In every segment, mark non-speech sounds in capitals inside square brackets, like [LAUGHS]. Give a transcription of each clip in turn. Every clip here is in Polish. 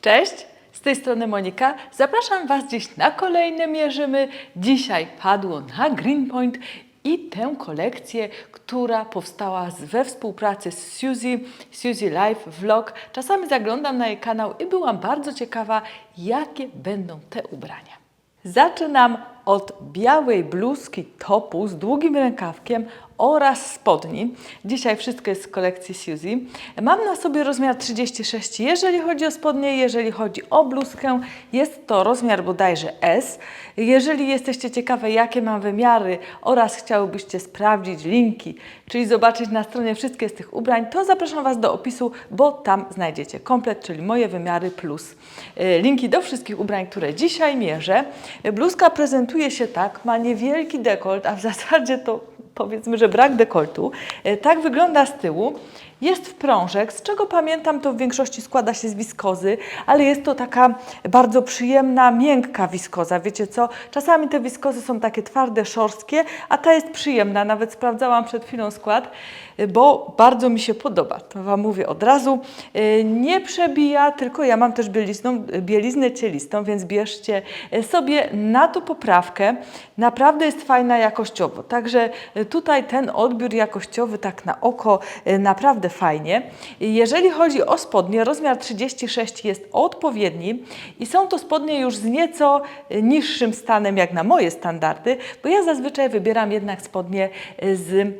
Cześć, z tej strony Monika. Zapraszam Was dziś na kolejne Mierzymy. Dzisiaj padło na Greenpoint i tę kolekcję, która powstała we współpracy z Suzy, Suzy Life Vlog. Czasami zaglądam na jej kanał i byłam bardzo ciekawa, jakie będą te ubrania. Zaczynam od białej bluzki topu z długim rękawkiem oraz spodni. Dzisiaj wszystko jest z kolekcji Suzy. Mam na sobie rozmiar 36, jeżeli chodzi o spodnie, jeżeli chodzi o bluzkę, jest to rozmiar bodajże S. Jeżeli jesteście ciekawe, jakie mam wymiary oraz chciałybyście sprawdzić linki, czyli zobaczyć na stronie wszystkie z tych ubrań, to zapraszam Was do opisu, bo tam znajdziecie komplet, czyli moje wymiary plus e, linki do wszystkich ubrań, które dzisiaj mierzę. Bluzka prezentuje się tak, ma niewielki dekolt, a w zasadzie to powiedzmy, że brak dekoltu. E, Tak wygląda z tyłu. Jest w prążek, z czego pamiętam, to w większości składa się z wiskozy, ale jest to taka bardzo przyjemna, miękka wiskoza. Wiecie co? Czasami te wiskozy są takie twarde, szorstkie, a ta jest przyjemna. Nawet sprawdzałam przed chwilą skład, e, bo bardzo mi się podoba. To Wam mówię od razu. E, Nie przebija, tylko ja mam też bielizną, bieliznę cielistą, więc bierzcie sobie na to poprawkę. Naprawdę jest fajna jakościowo. Także tutaj ten odbiór jakościowy tak na oko e, naprawdę fajnie. Jeżeli chodzi o spodnie, rozmiar 36 jest odpowiedni i są to spodnie już z nieco e, niższym stanem jak na moje standardy, bo ja zazwyczaj wybieram jednak spodnie e, z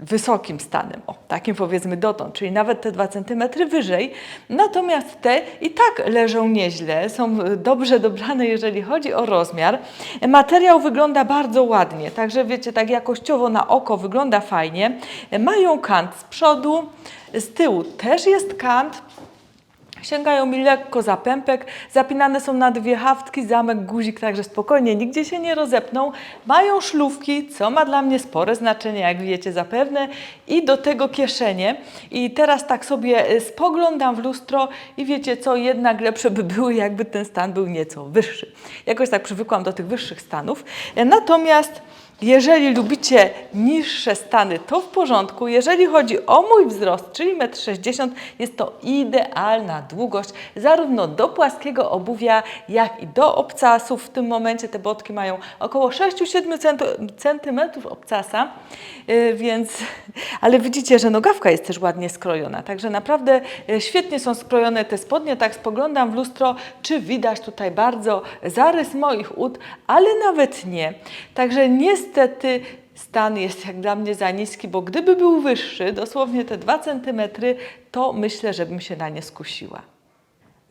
wysokim stanem, o, takim powiedzmy dotąd, czyli nawet te 2 cm wyżej. Natomiast te i tak leżą nieźle, są e, dobrze dobrane, jeżeli chodzi o rozmiar. Materiał wygląda bardzo ładnie, także wiecie, tak jakościowo na oko wygląda fajnie. Mają kant z przodu, z tyłu też jest kant. Sięgają mi lekko za pępek, zapinane są na dwie haftki, zamek, guzik, także spokojnie, nigdzie się nie rozepną. Mają szlówki, co ma dla mnie spore znaczenie, jak wiecie zapewne, i do tego kieszenie. I teraz tak sobie y, spoglądam w lustro i wiecie co, jednak lepsze by były, jakby ten stan był nieco wyższy. Jakoś tak przywykłam do tych wyższych stanów. E, Natomiast jeżeli lubicie niższe stany, to w porządku. Jeżeli chodzi o mój wzrost, czyli 1,60 m, jest to idealna długość zarówno do płaskiego obuwia, jak i do obcasów. W tym momencie te botki mają około 6-7 cm obcasa, yy, więc, ale widzicie, że nogawka jest też ładnie skrojona. Także naprawdę yy, świetnie są skrojone te spodnie. Tak spoglądam w lustro, czy widać tutaj bardzo zarys moich ud, ale nawet nie. Także niestety stan jest jak dla mnie za niski, bo gdyby był wyższy, dosłownie te 2 cm, to myślę, że bym się na nie skusiła.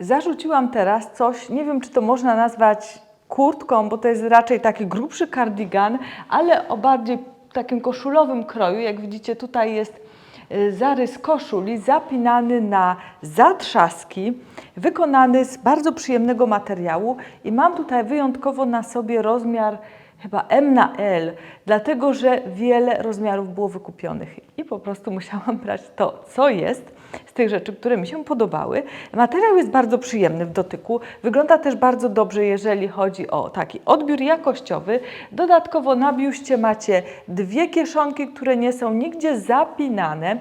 Zarzuciłam teraz coś, nie wiem czy to można nazwać kurtką, bo to jest raczej taki grubszy kardigan, ale o bardziej takim koszulowym kroju. Jak widzicie tutaj jest y, zarys koszuli zapinany na zatrzaski, wykonany z bardzo przyjemnego materiału i mam tutaj wyjątkowo na sobie rozmiar chyba M na L, dlatego że wiele rozmiarów było wykupionych i po prostu musiałam brać to, co jest z tych rzeczy, które mi się podobały. Materiał jest bardzo przyjemny w dotyku, wygląda też bardzo dobrze, jeżeli chodzi o taki odbiór jakościowy. Dodatkowo na biuście macie dwie kieszonki, które nie są nigdzie zapinane.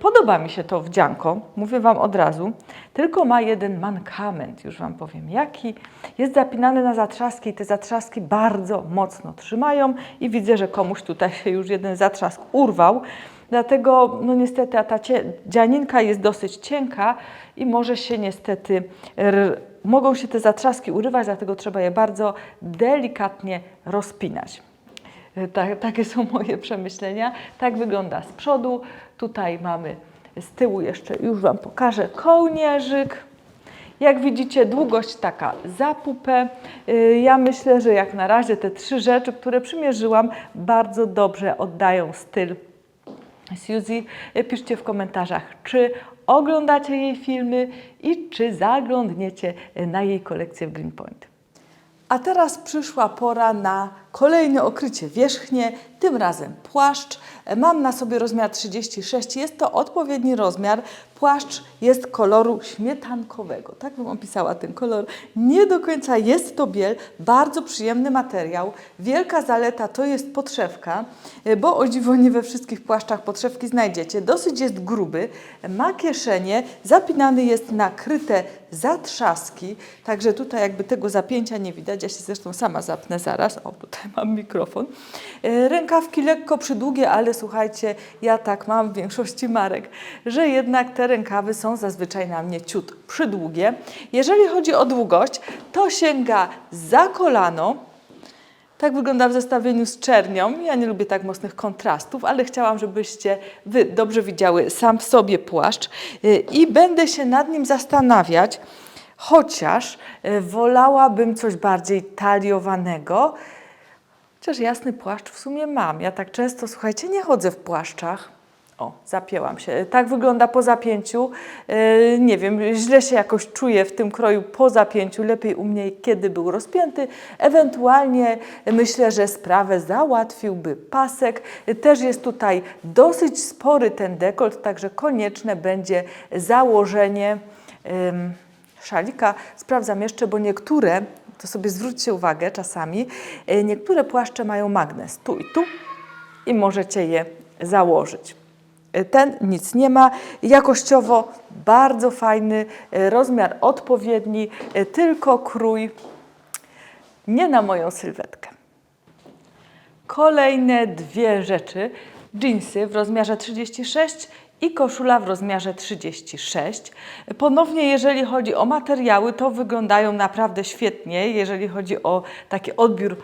Podoba mi się to wdzianko, mówię Wam od razu, tylko ma jeden mankament, już Wam powiem jaki. Jest zapinany na zatrzaski i te zatrzaski bardzo mocno trzymają i widzę, że komuś tutaj się już jeden zatrzask urwał. Dlatego, no niestety, a ta dzianinka jest dosyć cienka i może się niestety, mogą się te zatrzaski urywać, dlatego trzeba je bardzo delikatnie rozpinać. Tak, takie są [LAUGHS] moje przemyślenia. Tak wygląda z przodu. Tutaj mamy z tyłu jeszcze, już Wam pokażę, kołnierzyk. Jak widzicie, długość taka za pupę. Y, Ja myślę, że jak na razie te trzy rzeczy, które przymierzyłam, bardzo dobrze oddają styl Suzy. Y, Piszcie w komentarzach, czy oglądacie jej filmy i czy zaglądniecie y, na jej kolekcję w Greenpoint. A teraz przyszła pora na kolejne okrycie wierzchnie. Tym razem płaszcz. Mam na sobie rozmiar 36, jest to odpowiedni rozmiar. Płaszcz jest koloru śmietankowego, tak bym opisała ten kolor. Nie do końca jest to biel, bardzo przyjemny materiał. Wielka zaleta to jest podszewka, bo o dziwo nie we wszystkich płaszczach podszewki znajdziecie. Dosyć jest gruby, ma kieszenie, zapinany jest na kryte zatrzaski, także tutaj jakby tego zapięcia nie widać, ja się zresztą sama zapnę zaraz, o tutaj mam mikrofon. E, Rękawki lekko przydługie, ale słuchajcie, ja tak mam w większości marek, że jednak te rękawy są zazwyczaj na mnie ciut przydługie. Jeżeli chodzi o długość, to sięga za kolano, tak wygląda w zestawieniu z czernią. Ja nie lubię tak mocnych kontrastów, ale chciałam, żebyście Wy dobrze widziały sam w sobie płaszcz y, i będę się nad nim zastanawiać, chociaż y, wolałabym coś bardziej taliowanego. Chociaż jasny płaszcz w sumie mam. Ja tak często, słuchajcie, nie chodzę w płaszczach. O, zapięłam się. Tak wygląda po zapięciu. Yy, nie wiem, źle się jakoś czuję w tym kroju po zapięciu. Lepiej u mnie, kiedy był rozpięty. Ewentualnie myślę, że sprawę załatwiłby pasek. Yy, Też jest tutaj dosyć spory ten dekolt, także konieczne będzie założenie ym, szalika. Sprawdzam jeszcze, bo niektóre, to sobie zwróćcie uwagę czasami, yy, niektóre płaszcze mają magnes tu i tu i możecie je założyć. Ten nic nie ma. Jakościowo bardzo fajny, e, rozmiar odpowiedni, e, tylko krój nie na moją sylwetkę. Kolejne dwie rzeczy. Jeansy w rozmiarze 36 i koszula w rozmiarze 36. Ponownie, jeżeli chodzi o materiały, to wyglądają naprawdę świetnie, jeżeli chodzi o taki odbiór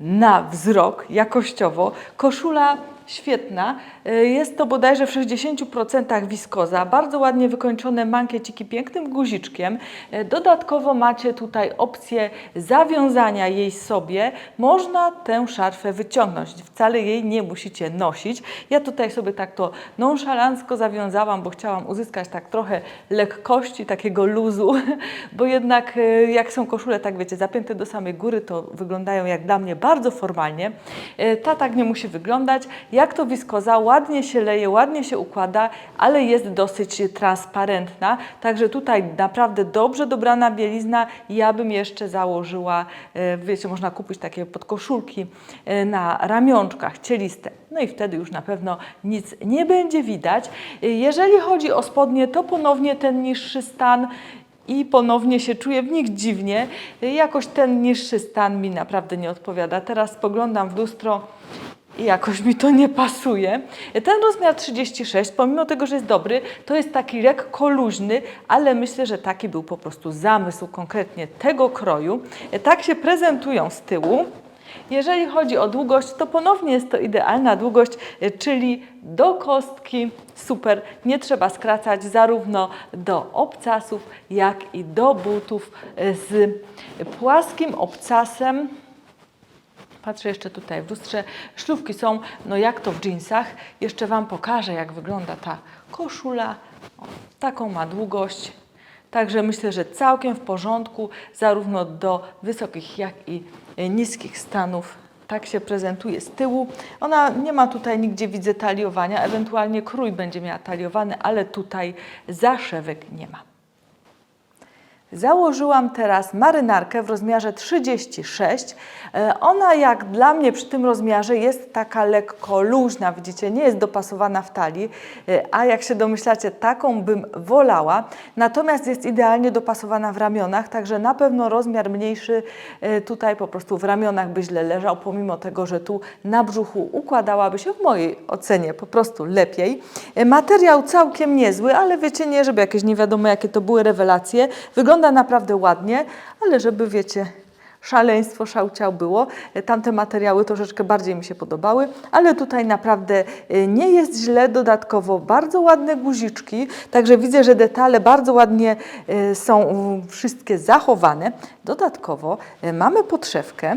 na wzrok jakościowo. Koszula świetna. Y, Jest to bodajże w 60% wiskoza. Bardzo ładnie wykończone mankieciki pięknym guziczkiem. Y, Dodatkowo macie tutaj opcję zawiązania jej sobie. Można tę szarfę wyciągnąć. Wcale jej nie musicie nosić. Ja tutaj sobie tak to nonszalancko zawiązałam, bo chciałam uzyskać tak trochę lekkości, takiego luzu, [LAUGHS] bo jednak y, jak są koszule, tak wiecie, zapięte do samej góry, to wyglądają jak dla mnie bardzo formalnie. Ta tak nie musi wyglądać. Jak to wiskoza, ładnie się leje, ładnie się układa, ale jest dosyć transparentna. Także tutaj naprawdę dobrze dobrana bielizna. Ja bym jeszcze założyła, e, wiecie, można kupić takie podkoszulki e, na ramionczkach cieliste. No i wtedy już na pewno nic nie będzie widać. E, Jeżeli chodzi o spodnie, to ponownie ten niższy stan i ponownie się czuję w nich dziwnie. Jakoś ten niższy stan mi naprawdę nie odpowiada. Teraz spoglądam w lustro i jakoś mi to nie pasuje. Ten rozmiar 36, pomimo tego, że jest dobry, to jest taki lekko luźny, ale myślę, że taki był po prostu zamysł konkretnie tego kroju. Tak się prezentują z tyłu. Jeżeli chodzi o długość, to ponownie jest to idealna długość, czyli do kostki. Super, nie trzeba skracać zarówno do obcasów, jak i do butów z płaskim obcasem. Patrzę jeszcze tutaj w lustrze. Szlówki są, no jak to w jeansach. Jeszcze Wam pokażę, jak wygląda ta koszula. O, taką ma długość. Także myślę, że całkiem w porządku, zarówno do wysokich, jak i e, niskich stanów. Tak się prezentuje z tyłu. Ona nie ma tutaj nigdzie, widzę, taliowania. Ewentualnie krój będzie miała taliowany, ale tutaj zaszewek nie ma. Założyłam teraz marynarkę w rozmiarze 36. E, Ona jak dla mnie przy tym rozmiarze jest taka lekko luźna, widzicie, nie jest dopasowana w talii, e, a jak się domyślacie, taką bym wolała. Natomiast jest idealnie dopasowana w ramionach, także na pewno rozmiar mniejszy e, tutaj po prostu w ramionach by źle leżał, pomimo tego, że tu na brzuchu układałaby się w mojej ocenie po prostu lepiej. Materiał całkiem niezły, ale wiecie, nie żeby jakieś nie wiadomo jakie to były rewelacje. Wygląda naprawdę ładnie, ale żeby wiecie, szaleństwo, szałciał było. E, Tamte materiały troszeczkę bardziej mi się podobały, ale tutaj naprawdę e, nie jest źle. Dodatkowo bardzo ładne guziczki, także widzę, że detale bardzo ładnie e, są wszystkie zachowane. Dodatkowo mamy podszewkę.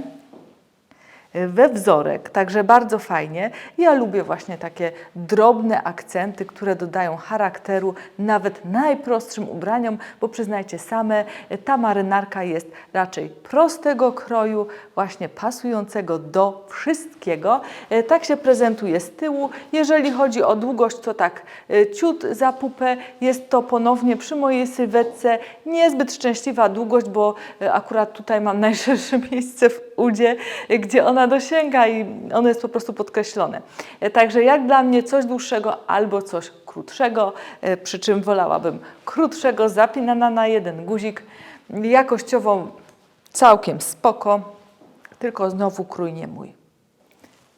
E, we wzorek, także bardzo fajnie. Ja lubię właśnie takie drobne akcenty, które dodają charakteru nawet najprostszym ubraniom, bo przyznajcie same, e, ta marynarka jest raczej prostego kroju, właśnie pasującego do wszystkiego. E, Tak się prezentuje z tyłu. Jeżeli chodzi o długość, to tak ciut za pupę. Jest to ponownie przy mojej sylwetce niezbyt szczęśliwa długość, bo akurat tutaj mam [LAUGHS] najszersze miejsce w udzie, gdzie ona dosięga i ono jest po prostu podkreślone. E, Także jak dla mnie coś dłuższego albo coś krótszego, e, przy czym wolałabym krótszego, zapinana na jeden guzik, jakościowo całkiem spoko, tylko znowu krój nie mój.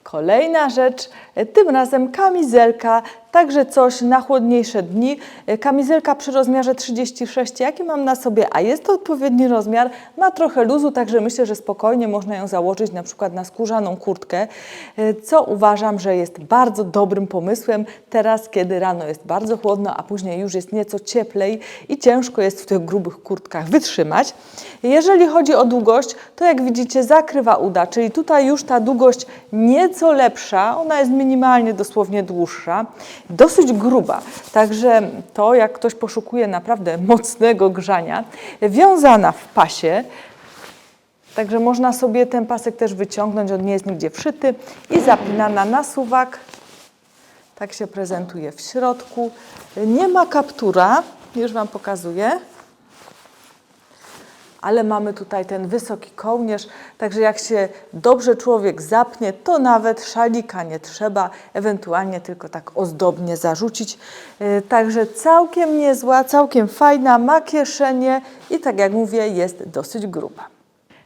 Kolejna rzecz, e, tym razem kamizelka, także coś na chłodniejsze dni. E, Kamizelka przy rozmiarze 36, jaki mam na sobie, a jest to odpowiedni rozmiar, ma trochę luzu, także myślę, że spokojnie można ją założyć na przykład na skórzaną kurtkę, e, co uważam, że jest bardzo dobrym pomysłem. Teraz, kiedy rano jest bardzo chłodno, a później już jest nieco cieplej i ciężko jest w tych grubych kurtkach wytrzymać. Jeżeli chodzi o długość, to jak widzicie zakrywa uda, czyli tutaj już ta długość nieco lepsza, ona jest minimalnie dosłownie dłuższa, dosyć gruba, także to jak ktoś poszukuje naprawdę mocnego grzania, wiązana w pasie, Także można sobie ten pasek też wyciągnąć, on nie jest nigdzie wszyty i zapinana na suwak. Tak się prezentuje w środku. Nie ma kaptura, już Wam pokazuję. Ale mamy tutaj ten wysoki kołnierz, także jak się dobrze człowiek zapnie, to nawet szalika nie trzeba, ewentualnie tylko tak ozdobnie zarzucić. Yy, Także całkiem niezła, całkiem fajna, ma kieszenie i tak jak mówię, jest dosyć gruba.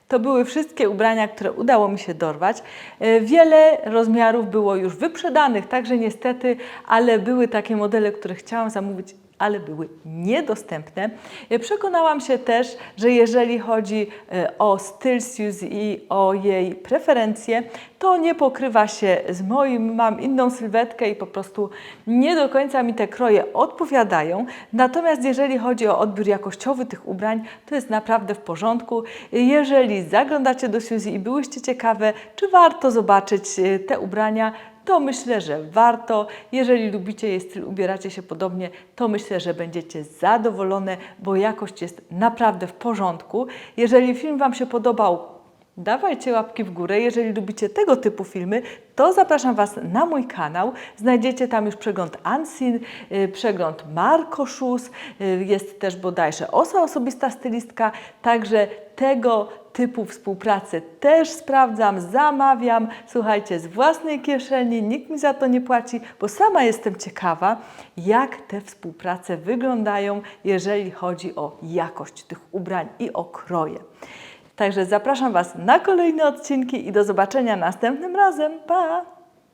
To były wszystkie ubrania, które udało mi się dorwać. E, Wiele rozmiarów było już wyprzedanych, także niestety, ale były takie modele, które chciałam zamówić, ale były niedostępne. E, Przekonałam się też, że jeżeli chodzi e, o styl Suzy i o jej preferencje, to nie pokrywa się z moim. Mam inną sylwetkę i po prostu nie do końca mi te kroje odpowiadają. Natomiast jeżeli chodzi o odbiór jakościowy tych ubrań, to jest naprawdę w porządku. Jeżeli zaglądacie do Suzy i byłyście ciekawe, czy warto zobaczyć e, te ubrania, to myślę, że warto. Jeżeli lubicie jej styl, ubieracie się podobnie, to myślę, że będziecie zadowolone, bo jakość jest naprawdę w porządku. Jeżeli film Wam się podobał, dawajcie łapki w górę. Jeżeli lubicie tego typu filmy, to zapraszam Was na mój kanał. Znajdziecie tam już przegląd Unseen, y, przegląd Marco Shoes, y, jest też bodajże Osa Osobista Stylistka, także tego typu współpracy też sprawdzam, zamawiam, słuchajcie, z własnej kieszeni, nikt mi za to nie płaci, bo sama jestem ciekawa, jak te współprace wyglądają, jeżeli chodzi o jakość tych ubrań i o kroje. Także zapraszam Was na kolejne odcinki i do zobaczenia następnym razem. Pa!